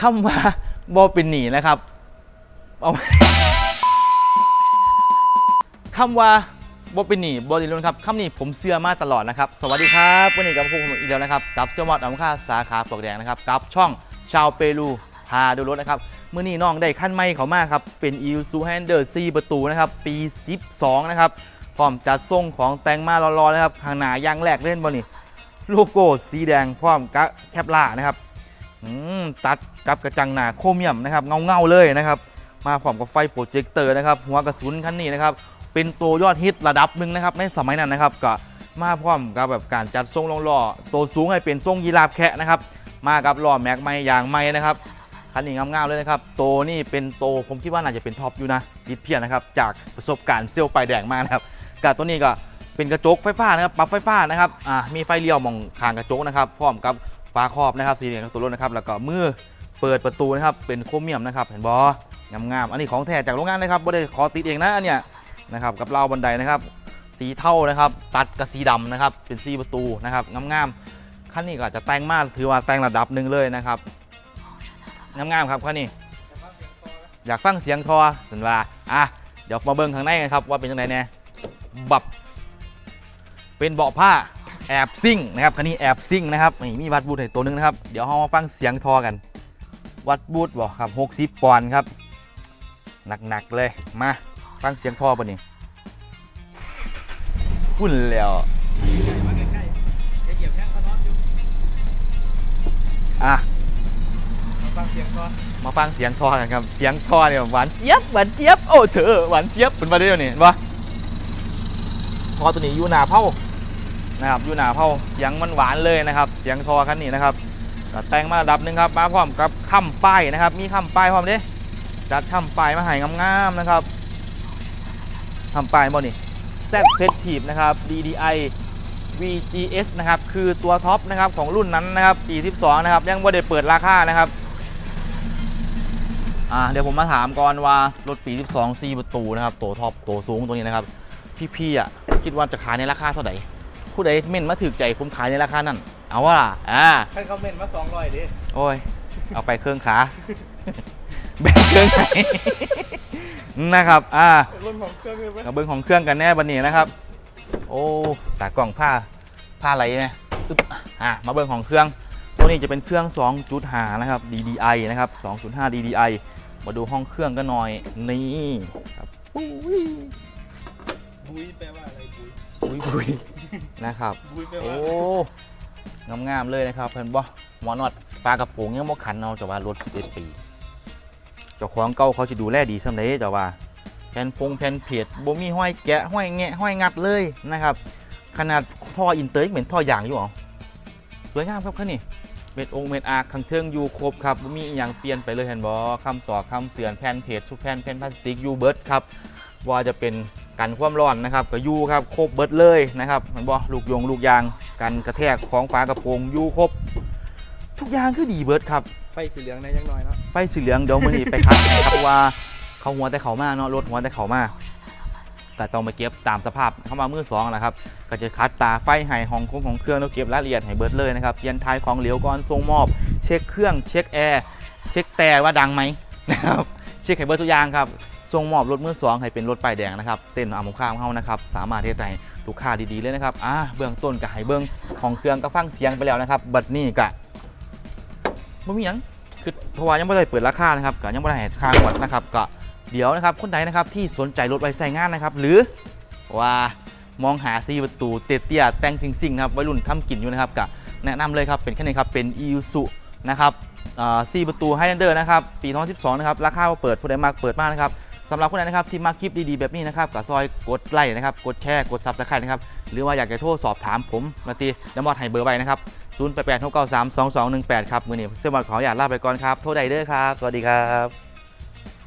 คำว่าบอเป็นหนีนะครับเอาคำว่าบอเป็นหนีบอดีลุนครับคำนี้ผมเสื้อมาตลอดนะครับ สวัสดีครับวันนี้กับพวกผมอีกแล้วนะครับ กับเสื้อมอดอัมค่าสาขาปลวกแดงนะครับกับช่องชาวเปรูพาดูรถนะครับเมื่อนี้น้องได้ขั้นไม่เขามากครับ เป็น i s u h a n d e r 4ประตูนะครับ ปี 12 นะครับ พร้อมจัดทรงของแตงมารอๆนะครับข้างหน้ายางแรกเล่นบอลนี่โลโก้สีแดงพร้อมกับแคปล่านะครับ ตัดกับกระจังหนาโครเมียมนะครับเงาเงาเลยนะครับ มาพร้อมกับไฟโปรเจคเตอร์นะครับหัวกระสุนคันนี้นะครับเป็นตัวยอดฮิตระดับหนึ่งนะครับในสมัยนั้นนะครับก็มาพร้อมกับแบบการจัดทรงลงล้อตัวสูงให้เป็นทรงยีราฟแคะนะครับมากับล้อแม็กไม่ยางไม่นะครับคันนี้งามๆเลยนะครับโตวนี่เป็นโตวผมคิดว่าน่าจะเป็นท็อปอยู่นะดิดเพียนะครับจากประสบการณ์เซลล์ปลายแดงมานะครับกับตัวนี้ก็เป็นกระจกไฟฟ้านะครับปรับไฟฟ้านะครับอ่ามีไฟเลี้ยวมองคางกระจกนะครับ พร้อมกับาครอบนะครับสีเหลืองของตัวรถนะครับแล้วก็มือเปิดประตูนะครับเป็นโครเมียมนะครับเห็นบองามๆอันนี้ของแท้จากโรงงานนะครับไม่ได้ขอติดเองนะอันเนี่ยนะครับกับเราบันไดนะครับ สีเทานะครับตัดกับสีดำนะครับเป็นสีประตูนะครับงามๆคันนี้ก็อาจจะแต่งมากถือว่าแต่งระดับหนึ่งเลยนะครับงามๆครับคันนี้ อยากฟังเสียงทอสันว่าอะเดี๋ยวมาเบิ่งข้างในกันครับว่าเป็นยังไงเนี่ยบับเป็นเบาะผ้า แอบซิ่งนะครับคันนี้แอบซิ่งนะครับนี่มีวัดบูทให้ตัวหนึงนะครับ เดี๋ยวเรามาฟังเสียงทอกัน วัดบูทบอกครับ60ปอนด์ครับ หนักๆเลยมาฟังเสียงทอปะนี่พุ่นแล้วอะฟังเสียงก่อมาฟังเสียงทอกันครับ เสียงทอเนี่ยหวานเจี๊ยบหวานเจี๊ยบโอ้เธอหวานเจี๊ยบเป็นมาได้ยังนี่เห็นปะทอตัวนี้อยู่หนาเผา นะครับอยู่หนาเผาเสียงมันหวานเลยนะครับเสียงทอคันนี้นะครับแต่งมาระดับหนึ่งครับมาพร้อมกับคำป้ายนะครับ มีคำป้ายพร้อมเด้จัดคำป้ายมาให้งามๆนะครับคำป้ายบ่นี่แซดเพชทีฟนะครับ DDI VGS นะครับคือตัวท็อปนะครับของรุ่นนั้นนะครับปี12นะครับยังไม่ได้เปิดราคานะครับอ่าเดี๋ยวผมมาถามก่อนว่ารถปี 12 4 ประตูนะครับตัวท็อปตัวสูงตัวนี้นะครับ พี่ๆอะคิดว่าจะขายในราคาเท่าไหร่ ผู้ใดเม่นมาถือใจผมขายในราคานั้นเอาว่าล่ะอ่าให้คอมเมนต์มา200ดิโอ้ย เอาไปเครื่องขา แบ่งเครื่องไหน นะครับ อ่ารุ่นของเครื่องเลยไหมกับเบิ้งของเครื่องกันแน่บันนี้นะครับ โอ้ตากล่องผ้าผ้าอะไรเนี่ยอึ๊บอะมาเบิ้งของเครื่อง ตัวนี้จะเป็นเครื่อง2.5นะครับ DDI นะครับ2.5 DDI มาดูห้องเครื่องกันหน่อย นี่ครับอุ้ยบุยแปลว่าอะไรบุยุยอุ้ยนะครับ บุยแปโอ้ว่างามๆเลยนะครับเพิ่นบ่หมอนอดปลากระโปรงยังบ่ขันเอาแต่ว่ารถ11ปีเจ้าของเก่าเขาสิดูแลดีส่ำใดแต่ว่าแผ่นพงแผ่นเพจบ่มีห้อยแกะห้อยแงะห้อยงัดเลยนะครับ ขนาดท่ออินเตอร์เหมือนท่อยางอยู่หรอสวยงามครับคันนี้เม็ดองค์เม็ดอาร์คข้างเทิงอยู่ครบครับบ่มีอหย่างเปลี่ยนไปเลยเห็นบ่คำต่อคำเตือนแผ่นเพจทุกแผ่นแผ่นพลาสติกอยู่เบิร์ดครับว่าจะเป็น กันความร้อนนะครับก็อยู่ครับครบเบิดเลยนะครับเห็นบ่ลูกยงลูกยางกันกระแทกของฝากระโปรงอยู่ครบ ทุกอย่างคือดีเบิร์ดครับไฟสีเหลืองในยังน้อยเนาะไฟสีเหลืองเดี๋ยวมื้อนี้ไปคัดให้ครับเพราะว่าเขาหัวแต่เขามาเนาะรถหัวแต่เขามาก็ต้องไปเก็บตามสภาพเข้ามามือสองนะครับก็จะคัดตาไฟไห้ห้องคงของเครื่องแล้วเก็บรายละเอียดให้เบิร์ดเลยนะครับเปลี่ยนทายของเหลวก่อนส่งมอบ เช็คเครื่องเช็คแอร์เช็คแต่ว่าดังไหมนะครับเช็คให้เบิร์ดทุกอย่างครับ ส่งมอบรถมือสองให้เป็นรถป้ายแดงนะครับ เต้นอามุข้ามเข้านะครับ สามารถที่จะให้ลูกค้าดีๆเลยนะครับ อ่าเบื้องต้นก็ให้เบื้องของเครื่องก็ฟังเสียงไปแล้วนะครับ บัดนี้ก็บ่มีหยังคือเพราะว่ายังไม่ได้เปิดราคานะครับก็ยังไม่ได้ให้ค่างวดนะครับก็เดี๋ยวนะครับคนใดนะครับที่สนใจรถไว้ใส่งานนะครับ หรือว่ามองหาซีประตูเตี้ยๆแต่งถึงสิ่งครับวัยรุ่นทำกินอยู่นะครับก็แนะนำเลยครับเป็นแค่นี้ครับเป็น e ู s u นะครับซีประตูไฮเดอร์นะครับปี 2012 นะครับ ราคาเปิดผู้ใดมากเปิดมากนะครับ สำหรับคนไหนนะครับที่มาคลิปดีๆแบบนี้นะครับก็ซอยกดไลค์นะครับกดแชร์กดซับสไครต์นะครับหรือว่าอยากจะโทรสอบถามผมมาตีน้ำมอดไห้เบอร์ไว้นะครับ0 8 8 6 9 3 2 2 1 8 ครับมือนี้เสื้อมาขออยากลาไปก่อนครับ โทษใดเด้อครับ สวัสดีครับ